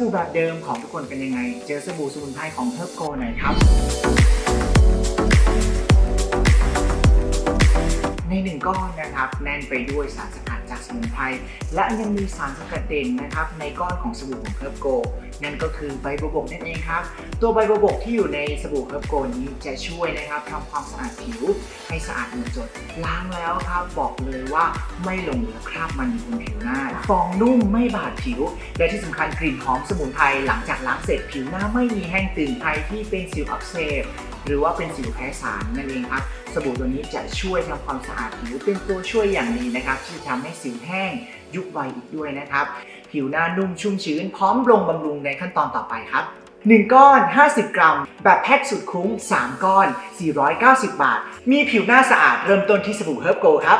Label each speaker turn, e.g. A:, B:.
A: บู่แบบเดิมของทุกคนเป็นยังไง เจอสบู่สมุนไพรของเฮิร์บโกหน่อยครับในหนึ่งก้อนนะครับแน่นไปด้วยสารสกัดจาก สมุนไพรและยังมีสารสกัดเด่นนะครับในก้อนของสบู่ของเฮิร์บโก นั่นก็คือใบบัวบกนั่นเองครับ ตัวใบบัวบกที่อยู่ในสบู่เฮิร์บโกนี้จะช่วยนะครับทำความสะอาดผิวให้สะอาดหมดจด ล้างแล้วครับบอกเลยว่าไม่หลงเหลือคราบมันอยู่บนผิวหน้าฟองนุ่มไม่บาดผิว และที่สำคัญกลิ่นหอมสมุนไพรหลังจากล้างเสร็จผิวหน้าไม่มีแห้งตึงใครที่เป็นสิวอักเสบ หรือว่าเป็นสิวแพ้สารนั่นเองครับสบู่ตัวนี้จะช่วยทำความสะอาดผิวเป็นตัวช่วยอย่างดีนะครับ ที่ทำให้สิวแห้งยุบไวอีกด้วยนะครับ ผิวหน้านุ่มชุ่มชื้น พร้อมลงบำรุงในขั้นตอนต่อไปครับ 1 ก้อน 50 กรัม แบบแพ็คสุดคุ้ม 3 ก้อน 490 บาท มีผิวหน้าสะอาดเริ่มต้นที่สบู่เฮิร์บโกครับ